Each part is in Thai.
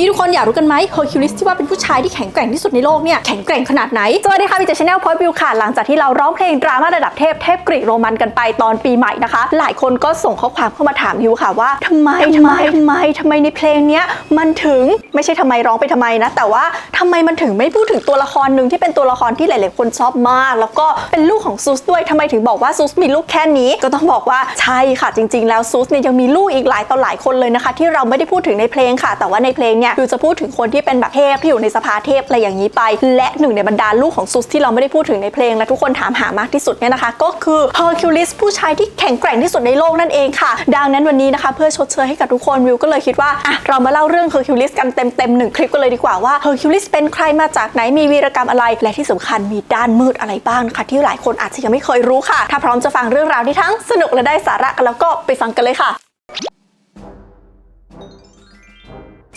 นี่ทุกคนอยากรู้กันไหมเฮอร์คิวลิสที่ว่าเป็นผู้ชายที่แข็งแกร่งที่สุดในโลกเนี่ยแข็งแกร่งขนาดไหนสวัสดีค่ะพี่เจชแนลพอยต์วิวค่ะหลังจากที่เราร้องเพลงดราม่าระดับเทพเทพกรีกโรมันกันไปตอนปีใหม่นะคะ หลายคนก็ส่งข้อความเข้ามาถามยูค่ะว่าทำไมทำไมทำไมทำไมในเพลงเนี้ยมันถึงไม่ใช่ทำไมร้องไปทำไมนะ แต่ว่าทำไมมันถึงไม่พูดถึงตัวละครหนึ่งที่เป็นตัวละครที่หลาย ๆ คนชอบมาก แล้วก็เป็นลูกของซูสด้วยทำไมถึงบอกว่าซูสมีลูกแค่นี้ก็ต้องบอกว่าใช่ค่ะจริง ๆ แล้วซูสเนี่ยยังมีลูกอีกหลายต่อหลายคนเลยนะคะ ที่เราไม่ได้พูดถึงในเพลงค่ะ แต่ว่าในเพลงเนี่ยคือจะพูดถึงคนที่เป็นแบบเทพที่อยู่ในสภาเทพอะไรอย่างนี้ไป และหนึ่งในบรรดาลูกของซูสที่เราไม่ได้พูดถึงในเพลงและทุกคนถามหามากที่สุดเนี่ยนะคะ ก็คือเฮอร์คิวลิสผู้ชายที่แข็งแกร่งที่สุดในโลกนั่นเองค่ะ ดังนั้นวันนี้นะคะเพื่อชดเชยให้กับทุกคนวิวก็เลยคิดว่าอะเรามาเล่าเรื่องเฮอร์คิวลิสกันเต็มๆหนึ่งคลิปกันเลยดีกว่าว่าเฮอร์คิวลิสเป็นใครมาจากไหนมีวีรกรรมอะไร และที่สำคัญมีด้านมืดอะไรบ้างนะคะที่หลายคนอาจจะยังไม่เคยรู้ค่ะ ถ้าพร้อมจะฟังเรื่องราวที่ทั้งสนุกและได้สาระกันแล้วก็ไปฟังกันเลยค่ะ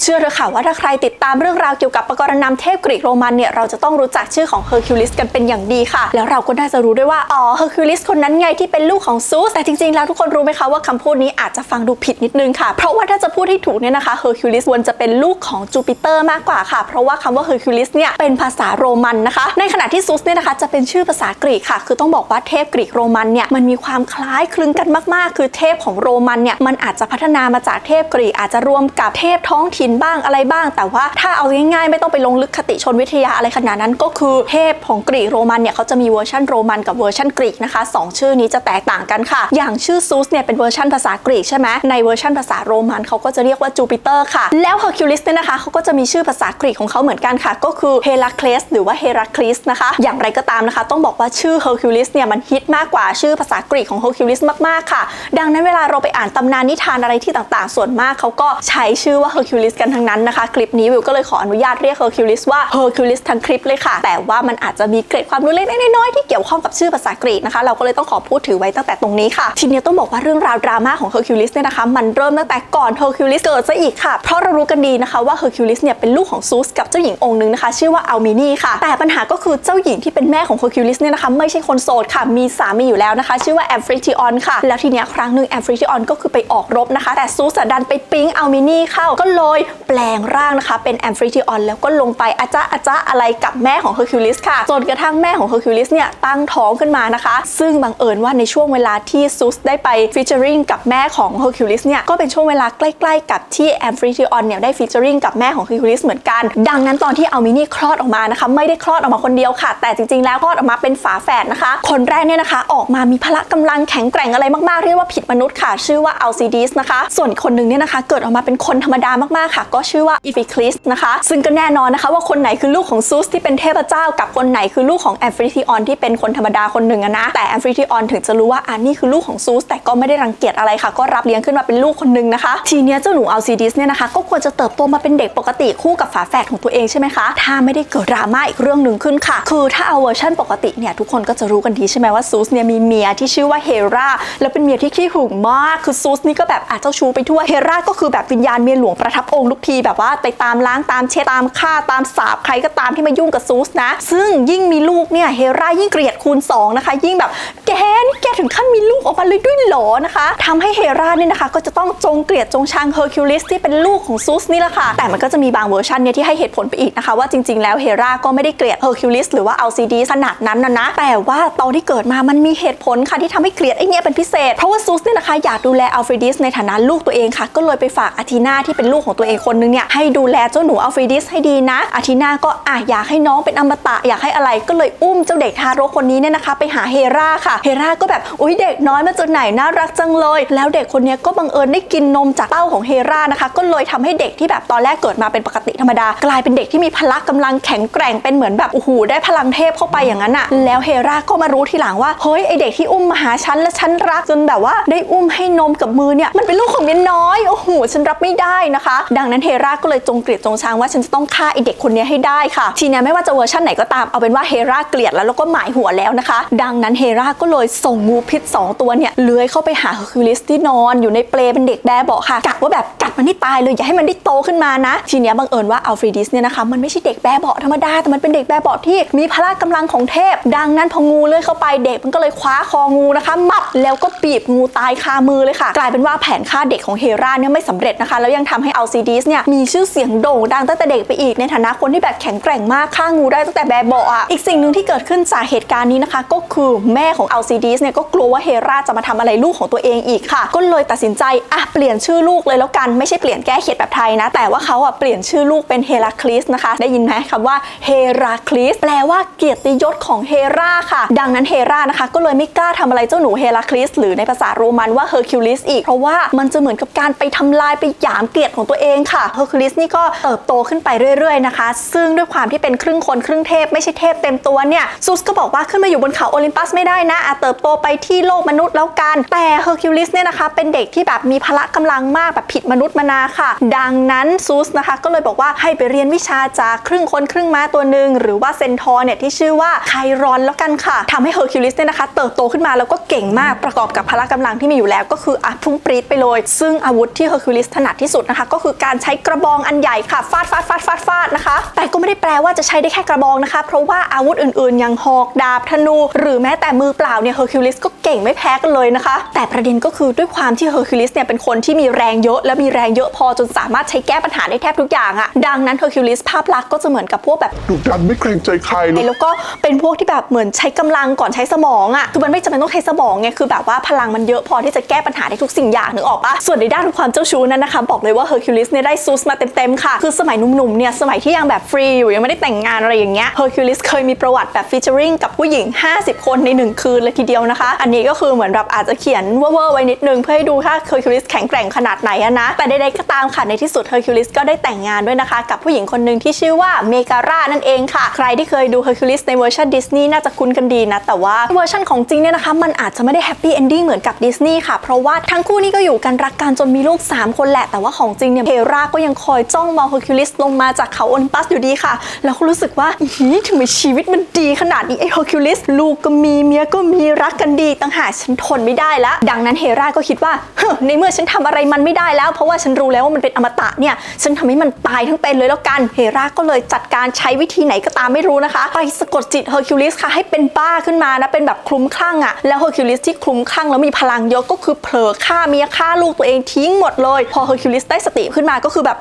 เชื่อเถอะค่ะว่าถ้าใครติดตามเรื่องราวเกี่ยวกับปกรณำเทพกรีกโรมันเนี่ยเราจะต้องรู้จักชื่อของเฮอร์คิวลิสกันเป็นอย่างดีค่ะ แล้วเราก็น่าจะรู้ด้วยว่า อ๋อเฮอร์คิวลิสคนนั้นไงที่เป็นลูกของซูสแต่จริงๆ แล้วทุกคนรู้ไหมคะว่าคำพูดนี้อาจจะฟังดูผิดนิดนึงค่ะ เพราะว่าถ้าจะพูดให้ถูกเนี่ยนะคะเฮอร์คิวลิสควรจะเป็นลูกของจูปิเตอร์มากกว่าค่ะ เพราะว่าคำว่าเฮอร์คิวลิสเนี่ยเป็นภาษาโรมันนะคะ ในขณะที่ซูสเนี่ยนะคะจะเป็นชื่อภาษากรีกค่ะ คือต้องบอกว่าเทพกรีกโรมันเนี่ยมันมีความคล้ายคลึงกันมากๆ คือเทพของโรมันเนี่ยมันอาจจะพัฒนามาจากเทพกรีกอาจจะรวมกับเทพท้องถิ่นบ้างอะไรบ้าง แต่ว่าถ้าเอาง่ายๆ ไม่ต้องไปลงลึกคติชนวิทยาอะไรขนาดนั้น ก็คือเทพของกรีกโรมันเนี่ยเขาจะมีเวอร์ชันโรมันกับเวอร์ชันกรีกนะคะสองชื่อนี้จะแตกต่างกันค่ะ อย่างชื่อซูสเนี่ยเป็นเวอร์ชันภาษากรีกใช่ไหมในเวอร์ชันภาษาโรมันเขาก็จะเรียกว่าจูปิเตอร์ค่ะ แล้วเฮอร์คิวลิสเนี่ยนะคะเขาก็จะมีชื่อภาษากรีกของเขาเหมือนกันค่ะ ก็คือเฮราเคลสหรือว่าเฮราคลิสนะคะ อย่างไรก็ตามนะคะ ต้องบอกว่าชื่อเฮอร์คิวลิสเนี่ยมันฮิตมากกว่าชื่อภาษากรีกของเฮอร์คิวลิสมากๆค่ะ ดังนั้นเวลาเราไปอ่านตำนานนิทานอะไรที่ต่างๆ ส่วนมากเขาก็ใช้ชื่อว่าเฮอร์คิวลิสกันทั้งนั้นนะคะ คลิปนี้วิวก็เลยขออนุญาตเรียกเฮอร์คิวลิสว่าเฮอร์คิวลิสทั้งคลิปเลยค่ะ แต่ว่ามันอาจจะมีเกร็ดความรู้เล็กๆน้อยๆที่เกี่ยวข้องกับชื่อภาษากรีกนะคะ เราก็เลยต้องขอพูดถือไว้ตั้งแต่ตรงนี้ค่ะ ทีนี้ต้องบอกว่าเรื่องราวดราม่าของเฮอร์คิวลิสเนี่ยนะคะ มันเริ่มตั้งแต่ก่อนเฮอร์คิวลิสเกิดซะอีกค่ะ เพราะเรารู้กันดีนะคะว่าเฮอร์คิวลิสเนี่ยเป็นลูกของซูสกับเจ้าหญิงองค์หนึงนะคะ ชื่อว่าอัลมินีค่ะ แต่ปัญหาก็คือเจ้าหญิงที่เป็นแม่ของเฮอร์คิวลิสเนี่ยนะคะไม่ใช่คนโสดค่ะ มีสามีอยู่แล้วนะคะ ชื่อว่าแอฟริทิออนค่ะ แล้วทีเนี้ยครั้งหนึ่งแอฟริทิออนก็คือไปออกรบนะคะ แต่ซูสดันไปปิ๊งอัลมินีเข้าก็เลยแปลงร่างนะคะ เป็นแอมฟริทิออนแล้วก็ลงไปอาจ้าอาจ้าอะไรกับแม่ของเฮอร์คิวลิสค่ะ จนกระทั่งแม่ของเฮอร์คิวลิสเนี่ยตั้งท้องขึ้นมานะคะ ซึ่งบังเอิญว่าในช่วงเวลาที่ซูสได้ไปฟีเจอริงกับแม่ของเฮอร์คิวลิสเนี่ยก็เป็นช่วงเวลาใกล้ๆกับที่แอมฟริทิออนเนี่ยได้ฟีเจอริงกับแม่ของเฮอร์คิวลิสเหมือนกัน ดังนั้นตอนที่เอัลมินี่คลอดออกมานะคะไม่ได้คลอดออกมาคนเดียวค่ะ แต่จริงๆ แล้วคลอดออกมาเป็นฝาแฝดนะคะ คนแรกเนี่ยนะคะ ออกมามีพละกำลังแข็งแกร่งอะไรมากๆเรียกว่าผิดมนุษย์ค่ะ ชื่อว่าอัลซิดิสนะคะ ส่วนคนหนึ่งเนี่ยนะคะ เกิดออกมาเป็นคนธรรมดามากๆค่ะ ก็ชื่อว่าอีฟิคลิสนะคะ ซึ่งก็แน่นอนนะคะ ว่าคนไหนคือลูกของซูสที่เป็นเทพเจ้า กับคนไหนคือลูกของแอมฟริทิออนที่เป็นคนธรรมดาคนหนึ่งนะ แต่แอมฟริทิออนถึงจะรู้ว่าอันนี้คือลูกของซูสแต่ก็ไม่ได้รังเกียจอะไรค่ะ ก็รับเลี้ยงขึ้นมาเป็นลูกคนหนึ่งนะคะ ทีเนี้ยเจ้าหนูอัลซิดิสเนี่ยนะคะก็ควรจะเติบโตมาเป็นเด็กปกติคู่กับฝาแฝดของตัวเองใช่ไหมคะถ้าไม่ได้เกิดดราม่าอีกเรื่องหนึ่งขึ้นค่ะ คือถ้าเอาเวอร์ชันปกติเนี่ยทุกคนก็จะรู้กันดีใช่ไหมว่าซูสเนี่ยมีเมียที่ชื่อว่าเฮราแล้วเป็นเมียที่ขี้หึงมากคือซูสนี่ก็แบบอาจเจ้าชู้ไปทั่วเฮราก็คือแบบวิญญาณเมียหลวงประทับองค์ทุกทีแบบว่าไปตามล้างตามเช็ดตามฆ่าตามสาบใครก็ตามที่มายุ่งกับซูสนะ ซึ่งยิ่งมีลูกเนี่ยเฮรายิ่งเกลียดคูณสองนะคะ ยิ่งแบบแกนี่แกถึงขั้นมีลูกออกมาเลยด้วยหรอนะคะทำให้เฮราเนี่ยนะคะ ก็จะต้องจงเกลียดจงชังเฮอร์คิวลิสที่เป็นลูกของซูสนี่แหละค่ะ แต่มันก็จะมีบางเวอร์ชันเนี่ยที่ให้เหตุผลไปอีกนะคะว่าจริงๆแล้วเฮราก็ไม่ได้เกลียดเฮอร์คิวลิสหรือว่าเอัลซีดีขนาดนั้นนะนะแต่ว่าตอนที่เกิดมามันมีเหตุผลค่ะที่ทำให้เกลียดไอ้เนี่ยเป็นพิเศษเพราะว่าซูสเนี่ยนะคะอยากดูแลอัลฟรดิสในฐานะลูกตัวเองค่ะ ก็เลยไปฝากอาทีนาที่เป็นลูกของตัวเองคนนึงเนี่ยให้ดูแลเจ้าหนูอัลฟรดิสให้ดีนะ อาทีนาก็อะอยากให้น้องเป็นอมตะอยากให้อะไรก็เลยอุ้มเจ้าเด็กทารกคนนี้เนี่ยนะคะ ไปหาเฮราค่ะ เฮราก็แบบอุ้ยเด็กน้อยมาจากไหนน่ารักจังเลย แล้วเด็กคนนี้ก็บังเอิญได้กินนมจากเต้าของเฮรานะคะ ก็เลยทำให้เด็กที่แบบตอนแรกเกิดมาเป็นปกติธรรมดา กลายเป็นเด็กที่มีพละกำลังแข็งแกร่งเป็นเหมือนแบบโอ้โหได้พลังเทพเข้าไปอย่างนั้นอะแล้วเฮราก็มารู้ทีหลังว่าเฮ้ยไอเด็กที่อุ้มมาหาฉันและฉันรักจนแบบว่าได้อุ้มให้นมกับมือเนี่ยมันเป็นลูกของเมียน้อยโอ้โหฉันรับไม่ได้นะคะดัังนั้นเฮราก็เลยจงเกลียดจงชังว่าฉันจะต้องฆ่าไอเด็กคนนี้ให้ได้ค่ะ ทีนี้ไม่ว่าจะเวอร์ชันไหนก็ตามเอาเป็นว่าเฮราเกลียดแล้วแล้วก็หมายหัวแล้วนะคะ ดังนั้นเฮราก็เลยส่งงูพิษสองตัวเนี่ยเลื้อยเข้าไปหาเฮอร์คิวลิสที่นอนอยู่ในเปลเป็นเด็กแบเบาะค่ะกะว่าแบบกัดมันให้ตายเลยอย่าให้มันได้โตขึ้นมานะ ทีนี้บังเอิญว่าอัลฟรีดิสเนี่ยนะคะมันไม่ใช่เด็กแบเบาะธรรมดาแต่มันเป็นเด็กแบเบาะที่มีพละกำลังของเทพ ดังนั้นพองูเลื้อยเข้าไปเด็กมันก็เลยคว้าคองูนะคะมับแล้วก็บีบงูตายคามือเลยค่ะ กลายเป็นว่าแผนฆ่าเด็กของเฮราเนี่ยไม่สำเร็จนะคะแล้วยังทำให้อัลซีดีีสเนี่ยมีชื่อเสียงโด่งดังตั้งแต่เด็กไปอีกในฐานะคนที่แบบแข็งแกร่งมากฆ่างูได้ตั้งแต่แบบเบาะอะอีกสิ่งหนึ่งที่เกิดขึ้นจากเหตุการณ์นี้นะคะ ก็คือแม่ของอัลซิดีสเนี่ยก็กลัวว่าเฮราจะมาทำอะไรลูกของตัวเองอีกค่ะ ก็เลยตัดสินใจอะเปลี่ยนชื่อลูกเลยแล้วกันไม่ใช่เปลี่ยนแก้เข็ดแบบไทยนะ แต่ว่าเขาอะเปลี่ยนชื่อลูกเป็นเฮราคลิสนะคะ ได้ยินไหมคำว่าเฮราคลิสแปลว่าเกียรติยศของเฮราค่ะ ดังนั้นเฮรานะคะก็เลยไม่กล้าทำอะไรเจ้าหนูเฮราคลิสหรือในภาษาโรมันว่าเฮอร์คิวลิสอีกเพราะว่ามันจะเหมือนกับการไปทำลายไปหยามเกียรติของตัวเองค่ะเฮอร์คิวลิสนี่ก็เติบโตขึ้นไปเรื่อยๆนะคะ ซึ่งด้วยความที่เป็นครึ่งคนครึ่งเทพไม่ใช่เทพเต็มตัวเนี่ยซูสก็บอกว่าขึ้นมาอยู่บนเขาโอลิมปัสไม่ได้นะอาจเติบโตไปที่โลกมนุษย์แล้วกัน แต่เฮอร์คิวลิสเนี่ยนะคะเป็นเด็กที่แบบมีพละกำลังมากแบบผิดมนุษย์มานาค่ะ ดังนั้นซูสนะคะก็เลยบอกว่าให้ไปเรียนวิชาจากครึ่งคนครึ่งม้าตัวหนึ่งหรือว่าเซนทอร์เนี่ยที่ชื่อว่าไครอนแล้วกันค่ะทำให้เฮอร์คิวลิสเนี่ยนะคะเติบโตขึ้นมาแล้วก็เก่งมากประกอบกับพละกำลังที่มีอยู่แล้วก็คืออะพุ่งปรีดไปเลย ซึ่งอาวุธที่เฮอร์คิวลิสถนัดที่สุดนะคะก็คือการใช้กระบองอันใหญ่ค่ะฟาดฟาดฟาดฟาดฟาดนะคะ แต่ก็ไม่ได้แปลว่าจะใช้ได้แค่กระบองนะคะ เพราะว่าอาวุธอื่นๆ อย่างหอกดาบธนู หรือแม้แต่มือเปล่าเนี่ยเฮอร์คิวลิสก็เก่งไม่แพ้กันเลยนะคะ แต่ประเด็นก็คือด้วยความที่เฮอร์คิวลิสเนี่ยเป็นคนที่มีแรงเยอะ และมีแรงเยอะพอจนสามารถใช้แก้ปัญหาได้แทบทุกอย่างอะดังนั้นเฮอร์คิวลิสภาพลักษณ์ก็จะเหมือนกับพวกแบบดุดันไม่เกรงใจใครเลยแล้วก็เป็นพวกที่แบบเหมือนใช้กำลังก่อนใช้สมองอะคือมันไม่จำเป็นต้องใช้สมองไงคือแบบว่าพลังมันเยอะพอที่จะแก้ปัญหาได้ทุกสิ่งอย่างนึกออกปะส่วนในด้านความเจ้าชู้นั้นนะคะบอกเลยว่าเฮอร์คิวลิสเนี่ยได้ซูสมาเต็มๆค่ะ คือสมัยหนุ่มๆเนี่ยสมัยที่ยังแบบฟรีอยู่ยังไม่ได้แต่งงานอะไรอย่างเงี้ยเฮอร์คิวลิสเคยมีประวัติแบบฟีเจอริงกับผู้หญิง 50 คนในหนึ่งคืนเลยทีเดียวนะคะ อันนี้ก็คือเหมือนแบบอาจจะเขียนเว่อร์ไว้นิดนึงเพื่อให้ดูถ้าเฮอร์คิวลิสแข็งแกร่งขนาดไหนอะนะแต่ใดๆก็ตามค่ะในที่สุดเฮอร์คิวลิสก็ได้แต่งงานด้วยนะคะ กับผู้หญิงคนหนึ่งที่ชื่อว่าเมการ่านั่นเองค่ะ ใครที่เคยดูเฮอร์คิวลิสในเวอร์ชันดิสนีย์น่าจะคุ้นกันดีนะแต่ว่าเวอร์ชันของจริงเนี่ยนะคะมันอาจจะไม่ได้แฮปปี้เอนดิ้งเหมือนกับดิสนีย์ค่ะเพราะว่าทั้งคู่นี่ก็อยู่กันรักกันจนมีลูก 3 คนแหละแต่ว่าของจริงเนี่ยเฮราก็ยังคอยจ้องมองเฮอร์คิวลิสลงมาจากเขาโอลิมปัสอยู่ดีค่ะ แล้วก็รู้สึกว่าอีหีทำไมชีวิตมันดีขนาดนี้ไอเฮอร์คิวลิสลูกก็มีเมียก็มีรักกันดีต่างหากฉันทนไม่ได้แล้วดังนั้นเฮราก็คิดว่าเฮ้ในเมื่อฉันทำอะไรมันไม่ได้แล้ว เพราะว่าฉันรู้แล้วว่ามันเป็นอมตะเนี่ยฉันทำให้มันตายทั้งเป็นเลยแล้วกันเฮราก็เลยจัดการใช้วิธีไหนก็ตามไม่รู้นะคะไปสะกดจิตเฮอร์คิวลิสค่ะให้เป็นบ้าขึ้นมานะเป็นแบบคลุ้มคลั่งอะแล้วเฮอร์คิวลิสที่คลุ้มคลั่งแล้วมีพลังเยอะก็คือเผลอฆ่าเมียฆ่าลูกตัวเองทิ้งหมดเลย พอเฮอร์คิวลิสได้สติขึ้นมาก็คือแบบ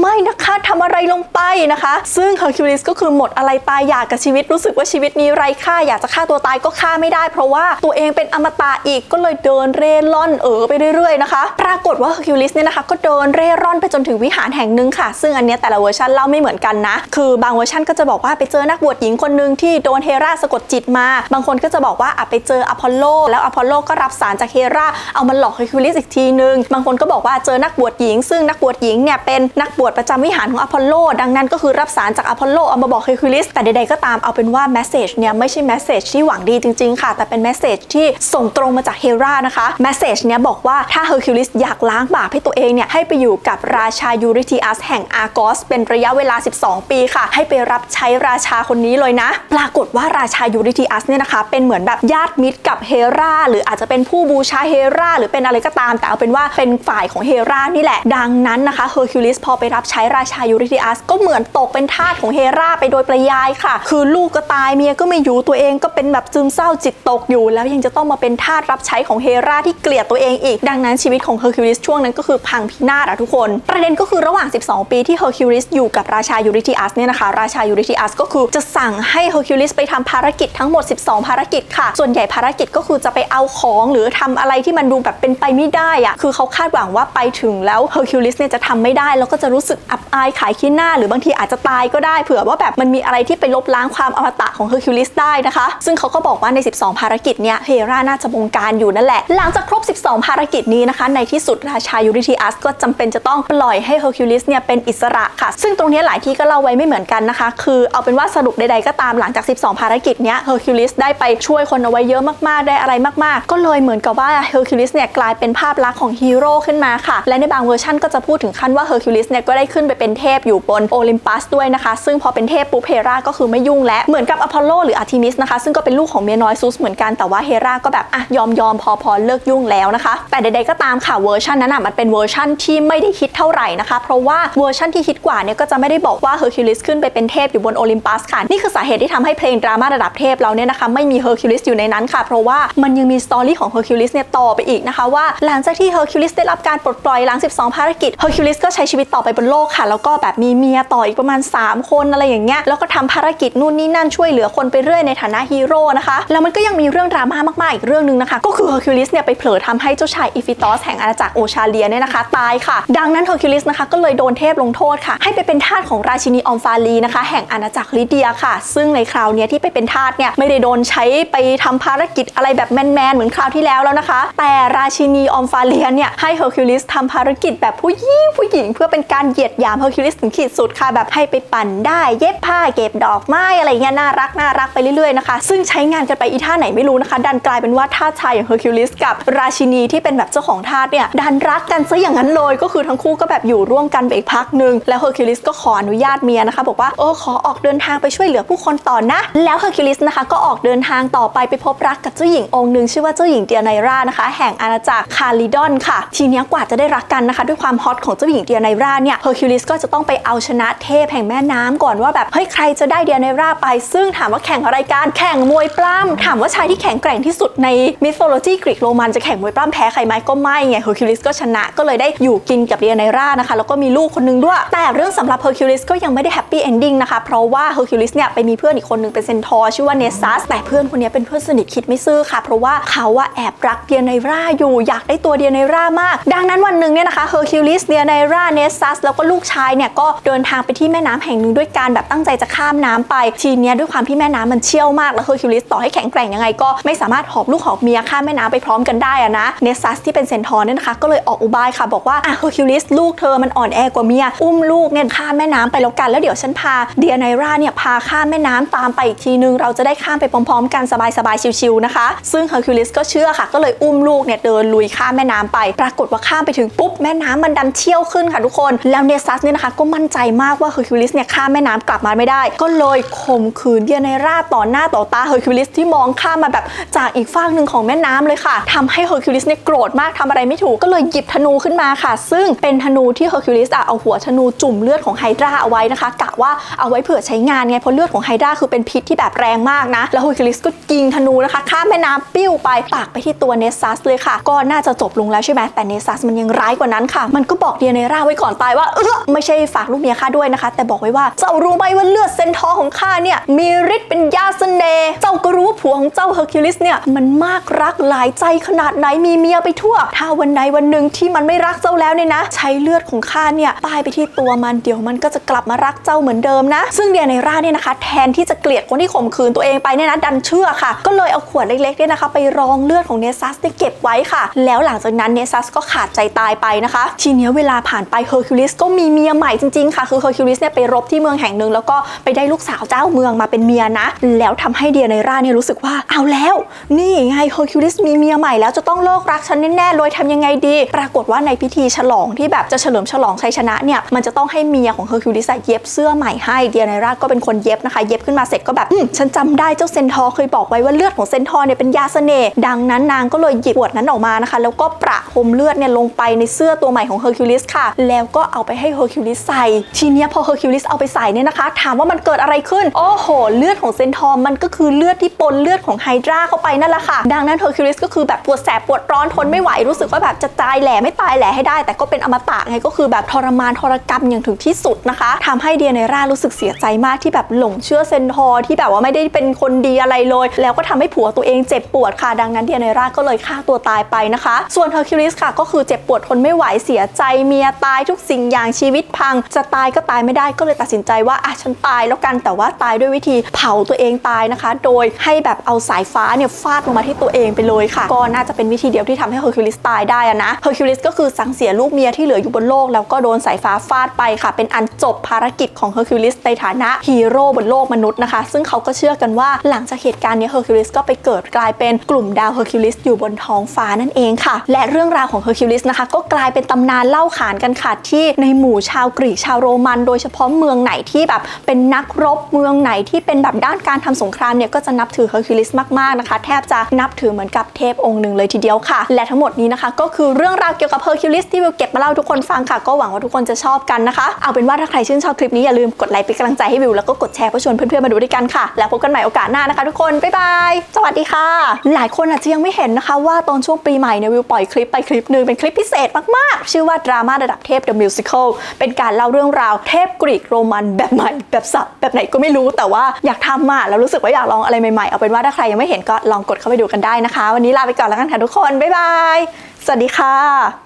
ไม่นะคะทำอะไรลงไปนะคะ ซึ่งเฮอร์คิวลิสก็คือหมดอะไรตายอยากกับชีวิตรู้สึกว่าชีวิตนี้ไร้ค่าอยากจะฆ่าตัวตายก็ฆ่าไม่ได้ เพราะว่าตัวเองเป็นอมตะอีกก็เลยเดินเร่ร่อนเออไปเรื่อยๆนะคะ ปรากฏว่าเฮอร์คิวลิสเนี่ยนะคะก็เดินเร่ร่อนไปจนถึงวิหารแห่งหนึ่งค่ะ ซึ่งอันเนี้ยแต่ละเวอร์ชันเล่าไม่เหมือนกันนะ คือบางเวอร์ชันก็จะบอกว่าไปเจอนักบวชหญิงคนหนึ่งที่โดนเฮราสะกดจิตมา บางคนก็จะบอกว่าอไปเจออพอลโล แล้วอพอลโลก็รับสารจากเฮราเอามาหลอกเฮอร์คิวลิสอีกทีนึง บางคนก็บอกว่าเจอนักบวชหญิง ซึ่งนักบวชหญิงเนี่ยเป็นนักบวชประจำวิหารของอพอลโล ดังนั้นก็คือรับสารจากอพอลโลเอามาบอกเฮอร์คิวลิสแต่ใดๆก็ตามเอาเป็นว่าแมสเซจเนี่ยไม่ใช่แมสเซจที่หวังดีจริงๆค่ะ แต่เป็นแมสเซจที่ส่งตรงมาจากเฮรานะคะแมสเซจเนี่ยบอกว่าถ้าเฮอร์คิวลิสอยากล้างบาปให้ตัวเองเนี่ยให้ไปอยู่กับราชายูริทิอัสแห่งอาร์กอสเป็นระยะเวลา 12 ปีค่ะ ให้ไปรับใช้ราชาคนนี้เลยนะ ปรากฏว่าราชายูริทิอัสเนี่ยนะคะ เป็นเหมือนแบบญาติมิตรกับเฮราหรืออาจจะเป็นผู้บูชาเฮราหรือเป็นอะไรก็ตาม แต่เอาเป็นว่าเป็นฝ่ายของเฮรานี่แหละ ดังนั้นนะคะเฮอร์คิวลิสพอไปรับใช้ราชายูริทิอัสก็เหมือนตกเป็นทาสของเฮราไปโดยปริยายค่ะ คือลูกก็ตายเมียก็ไม่อยู่ตัวเองก็เป็นแบบซึมเศร้าจิตตกอยู่ แล้วยังจะต้องมาเป็นทาสรับใช้ของเฮราที่เกลียดตัวเองอีก ดังนั้นชีวิตของเฮอร์คิวลิสช่วงนั้นก็คือพังพินาศอะทุกคน ประเด็นก็คือระหว่าง 12 ปีที่เฮอร์คิวลิสอยู่กับราชายูริทิอัสเนี่ยนะคะ ราชายูริทิอัสก็คือจะสั่งให้เฮอร์คิวลิสไปทำภารกิจทั้งหมด 12 ภารกิจค่ะ ส่วนใหญ่ภารกิจก็คือจะไปเอาของหรือทำอะไรที่มันดูแบบเป็นไปไม่ได้อะคือเขาคาดหวังว่าไปถึงแล้วเฮอร์คิวลิสเนี่ยจะทำไม่ได้แล้วก็จะรู้สึกอับอายขายขี้หน้า หรือบางทีอาจจะตายก็ได้เผื่อว่าแบบมันมีอะไรที่ไปลบล้างความอมตะของเฮอร์คิวลิสได้นะคะ ซึ่งเขาก็บอกว่าใน 12 ภารกิจเนี่ยเฮราน่าจะบงการอยู่นั่นแหละ หลังจากครบ 12 ภารกิจนี้นะคะ ในที่สุดราชายูริทิอัสก็จำเป็นจะต้องปล่อยให้เฮอร์คิวลิสเนี่ยเป็นอิสระค่ะ ซึ่งตรงนี้หลายที่ก็เล่าไว้ไม่เหมือนกันนะคะ คือเอาเป็นว่าสรุปใดๆก็ตามหลังจาก 12 ภารกิจเนี้ยเฮอร์คิวลิสได้ไปช่วยคนเอาไว้เยอะมากๆได้อะไรมากๆ ก็เลยเหมือนกับว่าเฮอร์คิวลิสเนี่ยกลายเป็นภาพลักษณ์ของฮีโร่ขึ้นมาค่ะและในบางเวอร์ชันก็จะพูดถึงขั้นว่าเฮอร์คิวลิสเนี่ยก็ได้ขึ้นไปเป็นเทพอยู่บนโอลิมปัสด้วยนะคะ ซึ่งพอเป็นเทพปุ๊บเฮราก็คือไม่ยุ่งและเหมือนกับอพอลโลหรืออาร์ทิมิสนะคะซึ่งก็เป็นลูกของเมียน้อยซูสเหมือนกันแต่ว่าเฮราก็แบบอะยอมยอมพอพอเลิกยุ่งแล้วนะคะ แต่ใดๆก็ตามค่ะเวอร์ชันนั้นอะมันเป็นเวอร์ชันที่ไม่ได้ฮิตเท่าไหร่นะคะ เพราะว่าเวอร์ชันที่ฮิตกว่าเนี่ยก็จะไม่ได้บอกว่าเฮอร์คิวลิสขึ้นไปเป็นเทพอยู่บนโอลิมปัสค่ะนี่คือสาเหตุที่ทำให้เพลงดราม่าระดับเทพเราเนี่ยนะคะไม่มีเฮอร์คิวลิสอยู่ในนั้นค่ะ เพราะว่ามันยังมีสตอรี่ของเฮอร์คิวลิสเนี่ยต่อไปอีกนะคะว่าหลังจากที่เฮอร์คิวลิสได้รับการปลดปล่อยหลัง 12 ภารกิจเฮอร์คิวลิสก็ใช้ชีวิตต่อไปบนโลกค่ะ แล้วก็แบบมีเมียต่ออีกประมาณ 3 คนอะไรอย่างเงี้ยแล้วก็ทำภารกิจนู่นนี่นั่นช่วยเหลือคนไปเรื่อยในฐานะฮีโร่นะคะแล้วมันก็ยังมีเรื่องดราม่ามาก ๆ อีกเรื่องหนึงนะคะ ก็คือเฮอร์คิวลิสเนี่ยไปเผลอทำให้เจ้าชายอีฟิตอสแห่งอาณาจักรโอชาเลียเนี่ยนะคะ ตายค่ะ ดังนั้นเฮอร์คิวลิสนะคะก็เลยโดนเทพลงโทษค่ะ ให้ไปเป็นทาสของราชินีออมฟาลีนะคะ แห่งอาณาจักรลิเดียค่ะ ซึ่งในคราวเนี้ยที่ไปเป็นทาสเนี่ยไม่ได้โดนใช้ไปทำภารกิจอะไรแบบแมนๆเหมือนคราวที่แล้วแล้วนะคะ แต่ราชินีออมฟาเลียเนี่ยให้เฮอร์คิวลิสทำภารกิจแบบผู้หญิงผู้หญิงเพื่อเป็นการเหยียดหยามเฮอร์คิวลิสถึงขีดสุดค่ะแบบให้ไปปั่นได้เย็บผ้าเก็บดอกไม้อะไรเงี้ยน่ารักน่ารักไปเรื่อยๆนะคะ ซึ่งใช้งานกันไปอีท่าไหนไม่รู้นะคะ ดันกลายเป็นว่าท่าชายอย่างเฮอร์คิวลิสกับราชินีที่เป็นแบบเจ้าของทาสเนี่ยดันรักกันซะอย่างนั้นเลย ก็คือทั้งคู่ก็แบบอยู่ร่วมกันไปอีกพักหนึ่งแล้วเฮอร์คิวลิสก็ขออนุญาตเมียนะคะ บอกว่าเออขอออกเดินทางไปช่วยเหลือผู้คนต่อนะ แล้วเฮอร์คิวลิสนะคะก็ออกเดินทางต่อไปไปพบรักกับเจ้าหญิงองค์หนึ่งชื่อว่าเจ้าหญิงเดียไนรานะคะ แห่งอาณาจักรคาลิดอนค่ะ ทีนี้กว่าจะได้รักกันนะคะ ด้วยความฮอตของเจ้าหญิงเดียไนราเนี่ยเฮอร์คิวลิสก็จะต้องไปเอาชนะเทพแห่งแม่น้ำก่อนว่าแบบเฮ้ยใครจะได้เดียไนราไป ซึ่งถามว่าแข่งอะไรกันแข่งมวยปล้ำถามว่าชายที่แข็งแกร่งที่สุดในมิโ h โลจีกรีกโรมันจะแข่งมวยปล้ำแพ้ใครไหมก็ไม่ไงเฮอร์คิวลิสก็ชนะก็เลยได้อยู่กินกับเดียไนรานะคะแล้วก็มีลูกคนนึงด้วย แต่เรื่องสำหรับเฮอร์คิวลิสก็ยังไม่ได้แฮปปี้เอนดิ้งนะคะเพราะว่าเฮอร์คิวลิสเนี่ยไปมีเพื่อนอีกคนนึงเป็นเซนทอร์ชื่อว่าเนซัสแต่เพื่อนคนนี้เป็นเพื่อนสนิทคิดไม่ซื่อค่ะ เพราะว่าเขาว่าแอบรักเดียไนราอยู่อยากได้ตัวเดียไนรามาก ดังนั้นวันหนึ่งเนี่ยนะคะเฮอร์คิวลิสเดียไนราเนสซัสแล้วก็ลูกชายเนี่ยก็เดินทางไปที่แม่น้ำแห่งหนึ่งด้วยการแบบตั้งใจจะข้ามน้ำไปทีเนี้ยด้วยความที่แม่น้ำมันเชี่ยวมากแล้วเฮอร์คิวลิสต่อให้แข็งแกร่งยังไงก็ไม่สามารถหอบลูกหอบเมียข้ามแม่น้ำไปพร้อมกันได้อะนะเนสซัสที่เป็นเซนทอร์เนี่ยนะคะก็เลยออกอุบายค่ะบอกว่าอะเฮอร์คิวลิสลูกเธอมันอ่อนแอกว่าเมียอุ้มลูกเนี่ยข้ามแม่น้ำไปแล้วกันแล้วเดี๋ยวฉันพาเดียไนราเนี่ยพาข้ามแม่น้ำตามไปอีกทีนึงเราจะได้ข้ามไปพร้อมๆ กันสบายๆชิวๆนะคะซึ่งเฮอร์คิวลิสก็เชื่อค่ะก็เลยอุ้มลูกเนี่ยเดินลุยข้ามแม่น้ำไป ปรากฏว่าข้ามไปถึงปุ๊บแม่น้ำมันดันเชชี่ยวขึ้นค่ะทุกคน แล้วเนซัสเนี่ยนะคะ ก็มั่นใจมากว่าเฮอร์คิวลิสเนี่ยข้ามแม่น้ำกลับมาไม่ได้ ก็เลยข่มขืนเดียไนราต่อหน้าต่อตาเฮอร์คิวลิสที่มองข้ามมาแบบจากอีกฝั่งหนึ่งของแม่น้ำเลยค่ะทำให้เฮอร์คิวลิสเนี่ยโกรธมากทำอะไรไม่ถูกก็เลยหยิบธนูขึ้นมาค่ะ ซึ่งเป็นธนูที่เฮอร์คิวลิสอะเอาหัวธนูจุ่มเลือดของไฮดราเอาไว้นะคะกะว่าเอาไว้เผื่อใช้งานไงเพราะเลือดของไฮดราคือเป็นพิษที่แบบแรงมากนะแล้วเฮอร์คิวลิสก็ยิงธนูนะคะข้ามแม่น้ำปิ้วไปปากไปที่ตัวเนซัสเลยค่ะ ก็น่าจะจบลงแล้วใช่ไหมแต่เนซัสมันยังร้ายกว่านั้นค่ะ มันก็บอกเดียเนราไว้ก่อนตายว่าเออไม่ใช่ฝากลูกเมียข้าด้วยนะคะ แต่บอกไว้ว่าเจ้ารู้ไหมว่าเลือดเซนทอของข้าเนี่ยมีฤทธิ์เป็นยาเสน่ห์เจ้าก็รู้ว่าผัวของเจ้าเฮอร์คิวลิสเนี่ยมันมากรักหลายใจขนาดไหนมีเมียไปทั่ว ถ้าวันไหนวันหนึ่งที่มันไม่รักเจ้าแล้วเนี่ยนะ ใช้เลือดของข้าเนี่ยป้ายไปที่ตัวมันเดี๋ยวมันก็จะกลับมารักเจ้าเหมือนเดิมนะ ซึ่งเดียเนราเนี่ยนะคะ แทนที่จะเกลียดคนที่ข่มขืนตัวเองไปเนี่ยนะดันเชื่อค่ะ ก็เลยเอาขวดเล็กๆเนี่ยนะคะ ไปรองเลือดของเนซัสเนี่ยเก็บไว้ค่ะ แล้วหลังจากนั้นเนซัสก็ขาดใจตายไปนะคะ ทีเนี้ยเวลาผ่านไปเฮอร์คิวลิสก็มีเมียใหม่จริงๆค่ะ คือเฮอร์คิวลิสเนี่ยไปรบที่เมืองแห่งหนึ่งแล้วก็ไปได้ลูกสาวเจ้าเมืองมาเป็นเมียนะ แล้วทำให้เดียเนราเนี่ยรู้สึกว่าเอาแล้ว นี่ไงเฮอร์คิวลิสมีเมียใหม่แล้วจะต้องเลิกรักฉันแน่ๆเลยทำยังไงดี ปรากฏว่าในพิธีฉลองที่แบบจะเฉลิมฉลองชัยชนะเนี่ยมันจะต้องให้เมียของเฮอร์คิวลิสเย็บเสื้อใหม่ให้เดียเนราก็เป็นคนเย็บนะคะ เย็บขึ้นมาเสร็จก็แบบอืมฉันจำได้เจ้าเซนทอร์เคยบอกไว้ว่าเลือดของเซนทอร์เนี่ยเป็นยาเสน่ห์ดังนั้นนางก็เลยหยิบขวดนั้นออกมานะคะ แล้วก็ประพรมเลือดเนี่ยลงไปในเสื้อตัวใหม่ของเฮอร์คิวลิสค่ะ แล้วก็เอาไปให้เฮอร์คิวลิสใส่ ทีเนี้ยพอเฮอร์คิวลิสเอาไปใส่เนี่ยนะคะ ถามว่ามันเกิดอะไรขึ้น โอ้โห เลือดของเซนทอร์มันก็คือเลือดที่ปนเลือดของไฮดราเข้าไปนั่นแหละค่ะ ดังนั้นเฮอร์คิวลิสก็คือแบบปวดแสบปวดร้อนทนไม่ไหวรู้สึกว่าแบบจะตายแหล่ไม่ตายแหล่ให้ได้ แต่ก็เป็นอมตะไงก็คือแบบทรมานทรกรรมอย่างถึงที่สุดนะคะทำให้เดียเนรารู้สึกเสียใจมากที่แบบหลงเชื่อเซนทอที่แบบว่าไม่ได้เป็นคนดีอะไรเลย แล้วก็ทำให้ผัวตัวเองเจ็บปวดค่ะ ดังนั้นเดียเนราก็เลยฆ่าตัวตายไปนะคะ ส่วนเฮอร์คิวลิสค่ะก็คือเจ็บปวดทนไม่ไหวเสียใจเมียตายทุกสิ่งอย่างชีวิตพัง จะตายก็ตายไม่ได้ก็เลยตัดสินใจว่าอะฉันตายแล้วกันแต่ว่าตายด้วยวิธีเผาตัวเองตายนะคะ โดยให้แบบเอาสายฟ้าเนี่ยฟาดลงมาที่ตัวเองไปเลยค่ะ ก็น่าจะเป็นวิธีเดียวที่ทำให้เฮอร์คิวลิสตายได้นะเฮอร์คิวลิสก็คือสังเสียลูกเมียที่เหลืออยู่บนโลก แล้วก็โดนสายฟ้าฟาดไปค่ะ เป็นอันจบภารกิจของเฮอร์คิวลิสในฐานะฮีโร่บนโลกมนุษย์นะคะ ซึ่งเขาก็เชื่อกันว่าหลังจากเหตุการณ์นี้เฮอร์คิวลิสก็ไปเกิดกลายเป็นกลุ่มดาวเฮอร์คิวลิสอยู่บนท้องฟ้านั่นเองค่ะ และเรื่องราวของเฮอร์คิวลิสนะคะก็กลายเป็นตำนานเล่าขานกันค่ะที่ในหมู่ชาวกรีกชาวโรมัน โดยเฉพาะเมืองไหนที่แบบเป็นนักรบเมืองไหนที่เป็นแบบด้านการทำสงครามเนี่ยก็จะนับถือเฮอร์คิวลิสมากๆนะคะ แทบจะนับถือเหมือนกับเทพองค์หนึ่งเลยทีเดียวค่ะ และทั้งหมดนี้นะคะ ก็คือเรื่องราวเกี่ยวกับเฮอร์คิวลิสที่วิวเก็บมาเล่าทุกคนฟังค่ะ ก็หวังว่าทุกคนจะชอบกันนะคะ เอาเป็นว่าถ้าใครชื่นชอบคลิปนี้อย่าลืมกดไลค์เป็นกำลังใจให้วิวแล้วก็กดแชร์เพื่อชวนเพื่อนๆมาดูด้วยกันค่ะ แล้วพบกันใหม่โอกาสหน้านะคะ ทุกคนบ๊ายบายสวัสดีค่ะ หลายคนอาจจะยังไม่เห็นนะคะ ว่าตอนช่วงปีใหม่เนี่ยวิวปล่อยคลิปไปคลิปหนึงเป็นคลิปพิเศษมากๆ ชื่อว่าราม่าระดับเทพ The Musical เป็นการเล่าเรื่องราวเทพกรีกโรมันแบบใหม่แบบสับแบบไหนก็ไม่รู้แต่ว่าอยากทำอะแล้วรู้สึกว่าอยากลองอะไรใหม่ๆ เอาเป็นว่าถ้าใครยังไม่เห็นก็ลองกดเข้าไปดูกันได้นะคะ วันนี้ลาไปก่อนแล้วกันค่ะทุกคน บ๊ายบาย สวัสดีค่ะ